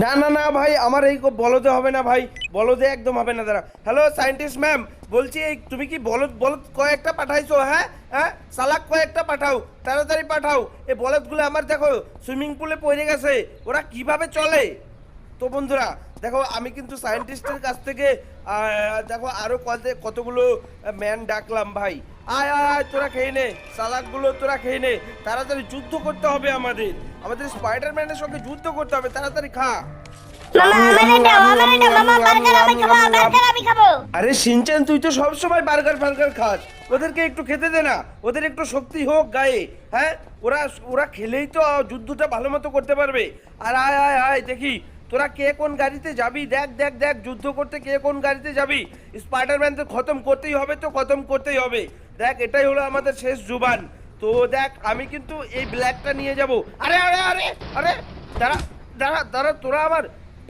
না না না, ভাই, আমার এই বলদে হবে না, ভাই। বলদে একদম হবে না, দাঁড়া। হ্যালো সায়েন্টিস্ট ম্যাম বলছি তুমি কি বলদ বলদ কয়েকটা পাঠাইছো হ্যাঁ? হ্যাঁ? সালাক কয়েকটা পাঠাও, তাড়াতাড়ি পাঠাও। এই বলদগুলো আমার দেখো সুইমিং পুলে পড়ে গেছে। ওরা কীভাবে চলে? তো বন্ধুরা দেখো আমি কিন্তু সায়েন্টিস্টের কাছ থেকে দেখো আরও কত কতগুলো ম্যান ডাকলাম ভাই। আয় আয় তোরা খেয়ে নে সালাকগুলো তোরা খেয়ে নে তাড়াতাড়ি যুদ্ধ করতে হবে আমাদের। আমাদের স্পাইডারম্যানের সঙ্গে যুদ্ধ করতে হবে তাড়াতাড়ি খা। আরে সিনচান তুই তো সব সময় বার্গার ফার্গার খাস। ওদেরকে একটু খেতে দে না ওদের একটু শক্তি হোক গায়ে হ্যাঁ? ওরা ওরা খেলেই তো যুদ্ধটা ভালো মতো করতে পারবে। আর আয় আয় আয় দেখি তোরা কে কোন গাড়িতে যাবি? দেখ দেখ দেখ, যুদ্ধ করতে কে কোন গাড়িতে যাবি? স্পাইডারম্যান তো খতম করতেই হবে তো খতম করতেই হবে। দেখ, এটাই হলো আমাদের শেষ জুবান। তো দেখ, আমি কিন্তু এই ব্ল্যাকটা নিয়ে যাব। আরে আরে আরে আরে, দাঁড়া দাঁড়া দাঁড়া, তোরা আমার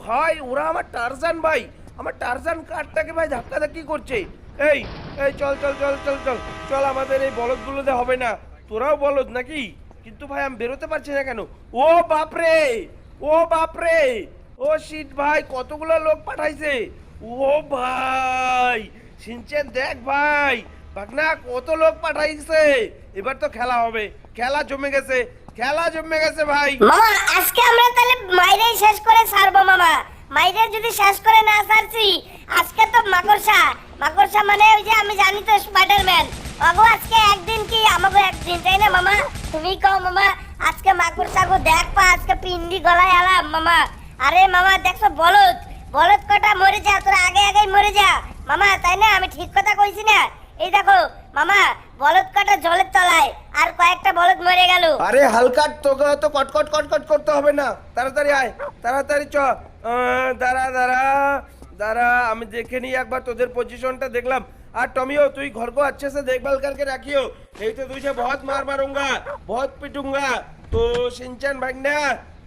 ভাই, ওরা আমার টারজান ভাই। আমার টারজান কারটাকে ভাই ধাক্কা ধাক্কি করছে। এই এই, চল চল চল চল চল চল, আমাদের এই বলদগুলোতে হবে না। তোরাও বলদ নাকি? কিন্তু ভাই, আমি বেরোতে পারছি না কেন? ও বাপরে! ও বাপরে! ও শিট ভাই, কতগুলো লোক পাঠাইছে? ও ভাই, সিনচেন দেখ ভাই। বাগনা কত লোক পাঠাইছে? এবার তো খেলা হবে। খেলা জমে গেছে। খেলা জমে গেছে ভাই। মামা, আজকে আমরা তাহলে মাইরে শেষ করে ছাড়বো মামা। মাইরে যদি শেষ করে না ছাড়ছি আজকে তো মাকড়সা। মাকড়সা মানে ওই যে আমি জানি তো স্পাইডারম্যান ওগো আজকে একদিন কি আমাকে একদিন, তাই না মামা? তুমি কও মামা, আজকে মাকড়সা গো দেখ পা, আজকে পিন্ডি গলায় আলাম মামা। আরে মামা দেখছো বলদ বলদ কটা মরে যা তোরা আগে আগেই মরে যা মামা তাই না আমি ঠিক কথা কইছি না এই দেখো মামা বলদ কটা জলের তলায় আর কয়েকটা বলদ মরে গেল আরে হালকা তোকে তো কটকট কটকট করতে হবে না তাড়াতাড়ি আয় তাড়াতাড়ি চ আহ, দাঁড়া দাঁড়া দাঁড়া আমি দেখে নিই একবার তোদের পজিশনটা দেখলাম আর টমিও তুই घर को अच्छे से देखभाल करके रखियो नहीं तो तुझे बहुत मार मारूंगा बहुत पिटूंगा তো সিনচান ভাগনা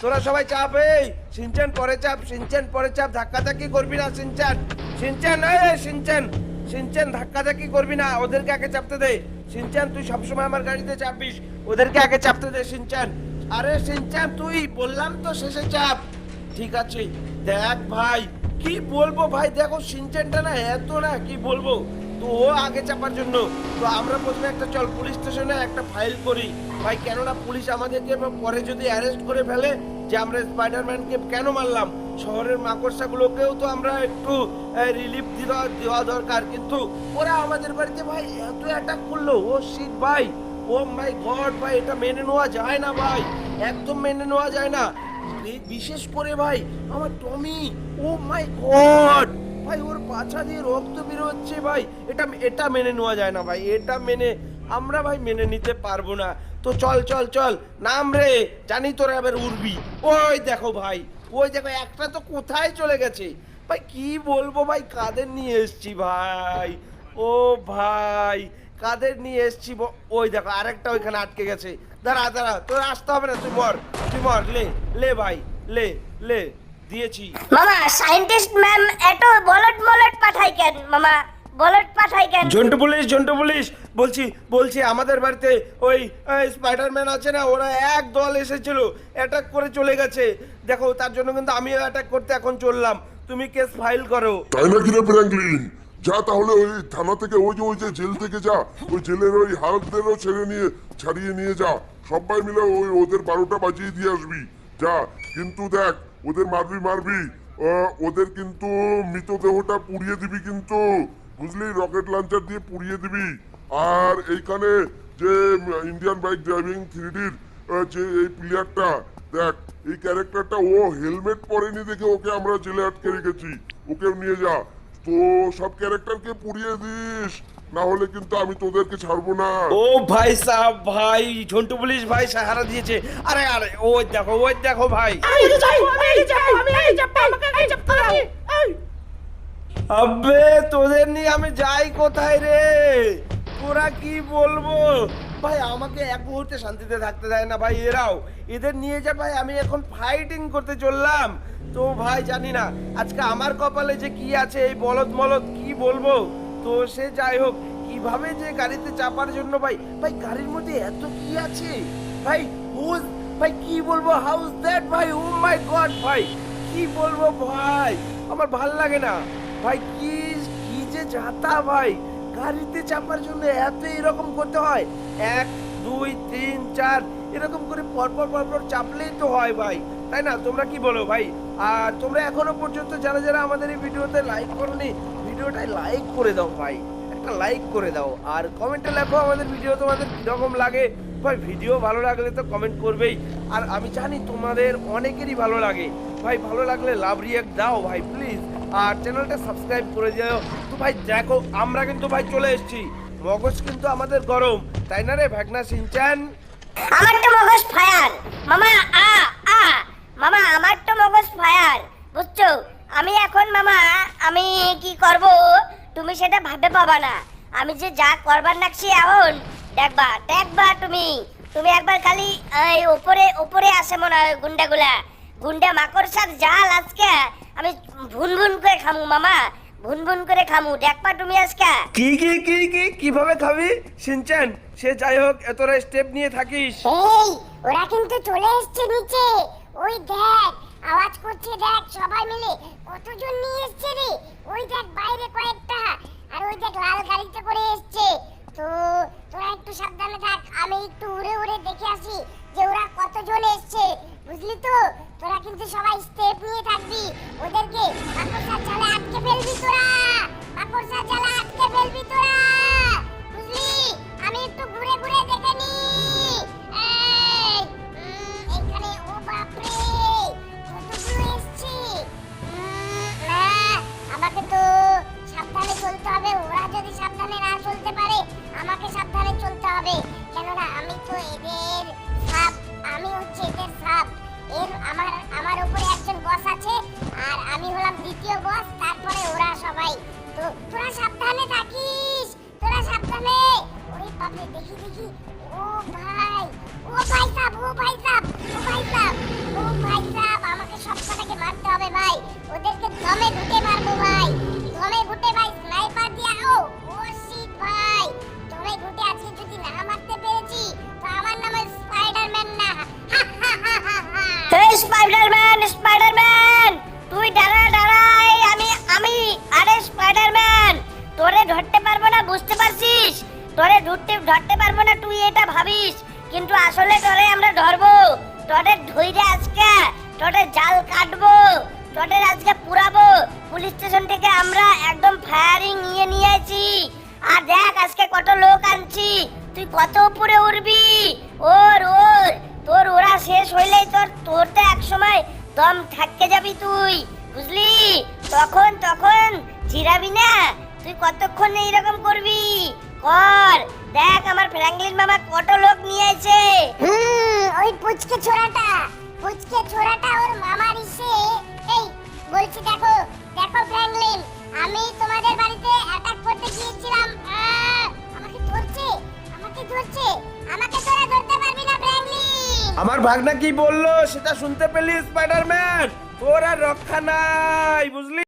তোরা সবাই চাপ, এই, সিনচান পরে চাপ, সিনচান পরে চাপ ধাক্কা ধাক্কি করবি না, সিনচান। সিনচান, এই সিনচান। সিনচান ধাক্কা ধাক্কি করবি না, ওদেরকে আগে চাপতে দে। সিনচান, তুই সবসময় আমার গাড়িতে চাপিস, ওদেরকে আগে চাপতে দে, সিনচান। আরে, সিনচান, তুই, বললাম তো শেষে চাপ। ঠিক আছে, দেখ ভাই, কি বলব ভাই, দেখো সিনচানটা না এত না, কি বলব? তো ও আগে চাপার জন্য। তো আমরা প্রথমে একটা চল, পুলিশ স্টেশনে একটা ফাইল করি। ভাই, কেননা পুলিশ আমাদেরকে পরে যদি অ্যারেস্ট করে ফেলে, যে আমরা স্পাইডারম্যানকে কেন মারলাম? শহরের মাকড়সাগুলোকেও তো আমরা একটু রিলিফ দেওয়া দেওয়া দরকার। কিন্তু ওরা আমাদের বাড়িতে ভাই এত অ্যাটাক করল। ও শিট ভাই। ও মাই গড ভাই, এটা মেনে নেওয়া যায় না, ভাই। একদম মেনে নেওয়া যায় না। বিশেষ করে ভাই, আমার টমি। ও মাই গড ভাই, ওর পাছা দিয়ে রক্ত বের হচ্ছে ভাই। এটা এটা মেনে নেওয়া যায় না ভাই, এটা মেনে আমরা ভাই মেনে নিতে পারব না। তো চল চল চল, নাম রে, জানি তোরা এবার উড়বি। ওই দেখো ভাই, ওই দেখো, একটা তো কোথায় চলে গেছে? ভাই, কি বলব ভাই, কাদের নিয়ে এসছি ভাই? ও ভাই, কাদের নিয়ে এসছি ওই দেখো, আরেকটা ওইখানে আটকে গেছে। দাঁড়া দাঁড়া, তোর আসতে হবে না, তুই মর তুই মর, লে লে ভাই, লে লে। দিয়েছি। মামা সায়েন্টিস্ট ম্যাম এত বলট মলট পাঠাই কেন? মামা বলট পাঠাই কেন? ঝন্টু পুলিশ ঝন্টু পুলিশ বলছি বলছি আমাদের বাড়িতে ওই স্পাইডারম্যান আছে না ওরা এক দল এসেছিল অ্যাটাক করে চলে গেছে। দেখো তার জন্য কিন্তু আমিও অ্যাটাক করতে এখন চললাম। তুমি কেস ফাইল করো। তাই নাকি রে ফ্র্যাঙ্কলিন? যা তাহলে ওই থানা থেকে ওই যে ওই যে জেল থেকে যা ওই জেলের ওই হালকদেরও ছেড়ে নিয়ে ছাড়িয়ে নিয়ে যা। সবাই মিলে ওই ওদের বারোটা বাজিয়ে দিয়ে আসবি। যা কিন্তু দেখ ওদের মারবি মারবি। ওদের কিন্তু মৃতদেহটা পুড়িয়ে দিবি কিন্তু। বুঝলি? রকেট লঞ্চার দিয়ে পুড়িয়ে দিবি। আর এইখানে যে ইন্ডিয়ান বাইক ড্রাইভিং থ্রিডির যে এই প্লেয়ারটা দেখ, এই ক্যারেক্টারটা ও হেলমেট পরেনি দেখে ওকে আমরা জেলে আটকে রেখেছি। ওকেও নিয়ে যা। তো সব ক্যারেক্টারকে পুড়িয়ে দিস। না হলে কিন্তু আমি তোদেরকে ছাড়বো না। ও ভাই সাহ ভাই ঝন্টু পুলিশ ভাই সাহারা দিয়েছে। আরে আরে ওই দেখো ওই দেখো ভাই। আবে তোদের নিয়ে আমি যাই কোথায় রে? তোরা কি বলব? ভাই, আমাকে এক মুহূর্তে শান্তিতে থাকতে দেয় না ভাই, এরাও। এদের নিয়ে যা ভাই, আমি এখন ফাইটিং করতে চললাম। তো ভাই, জানি না, আজকে আমার কপালে যে কি আছে, এই বলদ মলদ কি বলব? তো সে যাই হোক, কীভাবে যে গাড়িতে চাপার জন্য ভাই ভাই, গাড়ির মধ্যে এত কি আছে? ভাই হুজ ভাই, কি বলব হাউস দ্যাট ভাই? ও মাই গড ভাই, কি বলব ভাই? আমার ভালো লাগে না। ভাই, কি কি যে যাতা ভাই? গাড়িতে চাপার জন্য এত এরকম করতে হয়। এক, দুই, তিন, চার, এরকম করে পরপর পরপর চাপলেই তো হয় ভাই। তাই না? তোমরা কি বলো ভাই? আর তোমরা এখনও পর্যন্ত যারা যারা আমাদের এই ভিডিওতে লাইক করনি ভিডিওটাই লাইক করে দাও ভাই। একটা লাইক করে দাও। আর কমেন্টে লেখো আমাদের ভিডিও তোমাদের কীরকম লাগে। ভাই ভিডিও ভালো লাগলে তো কমেন্ট করবেই। আর আমি জানি তোমাদের অনেকেরই ভালো লাগে। ভাই, ভালো লাগলে লাভ রিয়াক্ট দাও ভাই প্লিজ আর চ্যানেলটা সাবস্ক্রাইব করে দিও তো ভাই, দেখো, আমরা কিন্তু ভাই চলে এসেছি। মগজ কিন্তু আমাদের গরম, তাই না রে ভাগনা সিনচান? আমার তো মগজ ফায়ার। মামা, আ আ। মামা, আমার তো মগজ ফায়ার। বুঝছ? আমি এখন, মামা, আমি কি করব? তুমি সেটা ভাবে পাবা না। আমি যে যা করবার নাকছি এখন, দেখবা দেখবা তুমি। তুমি একবার খালি, এই উপরে উপরে আসে মনে হয় গুন্ডাগুলা। গুন্ডা মাকড়সার জাল আজকে। আমি ভুন ভুন করে খামু মামা। ভুন ভুন করে খামু। দেখবা তুমি আজকে। কি কি কি কি? কীভাবে খাবি? সিনচান সে যাই হোক এতটা স্টেপ নিয়ে থাকিস। এই ওরা কিন্তু চলে এসছে নিচে। ওই দেখ আওয়াজ করছে দেখ সবাই মিলে। কতজন নিয়ে এসছে রে? ওই দেখ বাইরে কয়েকটা। আর ওই দেখ লাল গাড়িতে করে এসছে। তো তোরা একটু সাবধানে থাক আমি একটু উড়ে উড়ে দেখে আসি যে ওরা কতজন এসছে। বুঝলি তো? তোরা কিন্তু সবাই স্টেপ নিয়ে থাকবি। ওদেরকে মাকড়সার জালে আটকে ফেলবি তোরা। মাকড়সার জালে আটকে ফেলবি তোরা। বুঝলি? আমি একটু ঘুরে ঘুরে দেখে নি। স্পাইডারম্যান তোরে ধরতে পারব না, বুঝতে পারছিস? তোরে ধরতে ধরতে পারব না, তুই এটা ভাবিস। কিন্তু আসলে তোরে আমরা ধরবো। তোদের ধইরে আজকে তোদের জাল কাটবো তোদের আজকে পুরাবো। পুলিশ স্টেশন থেকে আমরা একদম ফায়ারিং নিয়ে নিয়ে আইছি। আর দেখ আজকে কত লোক আনছি। তুই কত উপরে উঠবি? ওর ওর, তোর ওরা শেষ হইলেই তোর তোর তো এক সময় দম থাকতে যাবি তুই, বুঝলি? তখন তখন জিরাবি না? তুই কতক্ষণ এইরকম করবি? কর। দেখ আমার ফ্র্যাঙ্কলিন মামা কত লোক নিয়ে আছে হুম ওই পুচকে ছোড়াটা। পুচকে ছোড়াটা ওর মামার ইসে। এই বলছি দেখো দেখো ফ্র্যাঙ্কলিন আমি তোমাদের বাড়িতে অ্যাটাক করতে গিয়েছিলাম। আমাকে ধরছে আমাকে ধরছে। আমাকে তোরা ধরতে পারবি না ফ্র্যাঙ্কলিন আমার ভাগনা কি বলল? সেটা শুনতে পেলি স্পাইডারম্যান তোর আর রক্ষা নাই বুঝলি?